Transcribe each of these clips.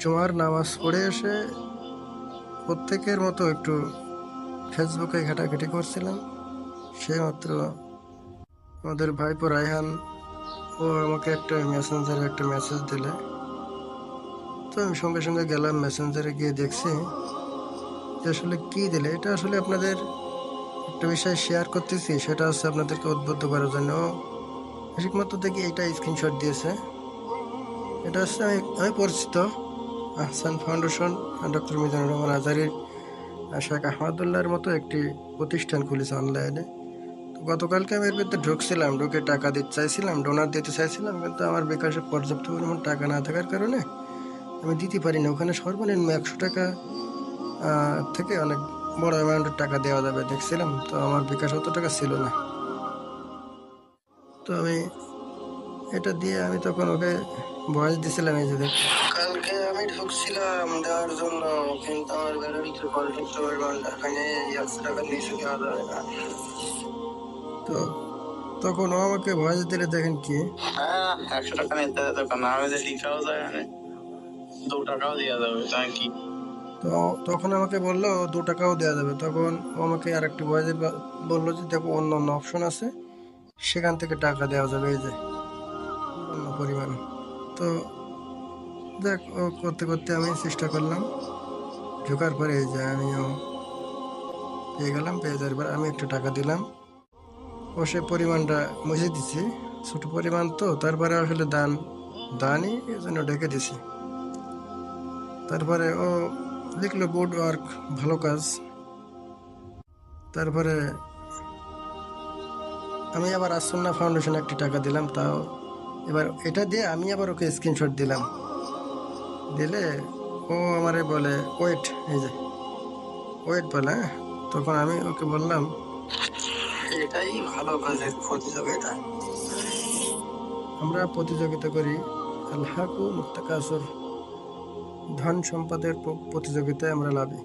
জুমার নামাজ পড়ে এসে প্রত্যেকের মতো একটু ফেসবুকে ঘাটাঘাটি করছিলাম। সে মাত্র আমাদের ভাইপো রায়হান, ও আমাকে একটা মেসেঞ্জারে একটা মেসেজ দিলে। তো আমি সঙ্গে সঙ্গে গেলাম মেসেঞ্জারে গিয়ে দেখছি যে আসলে কী দিলে। এটা আসলে আপনাদের একটা বিষয় শেয়ার করতেছি, সেটা হচ্ছে আপনাদেরকে উদ্বুদ্ধ করার জন্য। ঠিক মতো দেখি এটা স্ক্রিনশট দিয়েছে। এটা হচ্ছে আমি আমি পরিচিত। আহসান ফাউন্ডেশন ডক্টর মিজানুর রহমান আজারির শেখ আহমদুল্লাহর মতো একটি প্রতিষ্ঠান খুলেছে অনলাইনে। তো গতকালকে আমি এর ভিতরে ঢুকছিলাম, ঢুকে টাকা দিতে চাইছিলাম ডোনার দিতে চাইছিলাম, কিন্তু আমার বিকাশে পর্যাপ্ত পরিমাণ টাকা না থাকার কারণে আমি দিতে পারি না ওখানে সর্বনিম্ন একশো টাকা থেকে অনেক বড় অ্যামাউন্টের টাকা দেওয়া যাবে। দেখছিলাম, তো আমার বিকাশ অত টাকা ছিল না। তো আমি এটা দিয়ে আমি তখন ওকে ভয়েস দিছিলাম এই যে কালকে আমি ঢুকছিলাম দেওয়ার জন্য কিন্তু আমার ঘরের ভিতরে পর্যাপ্ত পরিমাণ টাকা নেই একশো টাকা নিচে দেওয়া যাবে না। তো তখন ও আমাকে ভয়েস দিলে দেখেন কি? হ্যাঁ একশো টাকা নিতে দোকান আমি যে লিখাও যায় মানে দু টাকাও দেওয়া যাবে তাই কি? তো তখন আমাকে বলল দু টাকাও দেওয়া যাবে। তখন ও আমাকে আর একটি ভয়েসে বলল যে দেখো অন্য অন্য অপশন আছে। সেখান থেকে টাকা দেওয়া যাবে এই যে। অন্য পরিমাণ তো দেখ, ও করতে করতে আমি চেষ্টা করলাম। ঢোকার পরে যে আমিও পেয়ে গেলাম, পেয়ে যাওয়ার আমি একটু টাকা দিলাম। ও সে পরিমাণটা মুছে দিছি। ছোট পরিমাণ তো, তারপরে আসলে দান, দানই এই জন্য ডেকে দিছি। তারপরে ও লিখলো গুড ওয়ার্ক ভালো কাজ। তারপরে আমি আবার আসন্না ফাউন্ডেশনে একটি টাকা দিলাম, তাও এবার এটা দিয়ে আমি আবার ওকে স্ক্রিনশট দিলাম। দিলে ও আমারে বলে ওয়েট এই যে ওয়েট বলে হ্যাঁ? তখন আমি ওকে বললাম, এটাই ভালো কাজের প্রতিযোগিতা। আমরা প্রতিযোগিতা করি। আল্লাহকু মুক্তাকাসর ধন সম্পদের প্রতিযোগিতায় আমরা লাভি।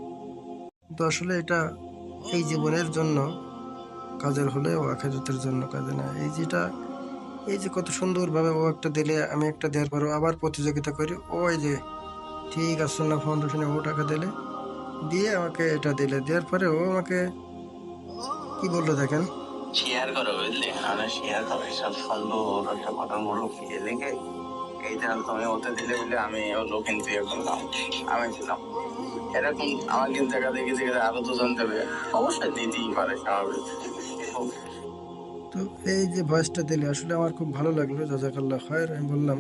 কিন্তু আসলে এটা এই জীবনের জন্য কাজের হলে ও আখেরাতের জন্য কাজে না। এই যেটা এই যে কত সুন্দরভাবে ও একটা দিলে আমি একটা দেওয়ার পর আবার প্রতিযোগিতা করি। ও যে ঠিক আছে না ফাউন্ডেশনে ও টাকা দিলে, দিয়ে আমাকে এটা দিলে। দেওয়ার পরে ও আমাকে কি বলল দেখেন? শেয়ার করো শেয়ার করো সব একটা বলো ফিরে লিখে এই দিন তুমি ওতে দিলে বলে আমি হলো কিন্তু ইয়ে করলাম আমি দিলাম। এরকম আমার কিন্তু টাকা দেখে দেখে আরও দুজন দেবে। অবশ্যই দিতেই পারে স্বাভাবিক। তো এই যে ভয়েসটা দিলে আসলে আমার খুব ভালো লাগল। জাজাকাল্লাহ খায়ের আমি বললাম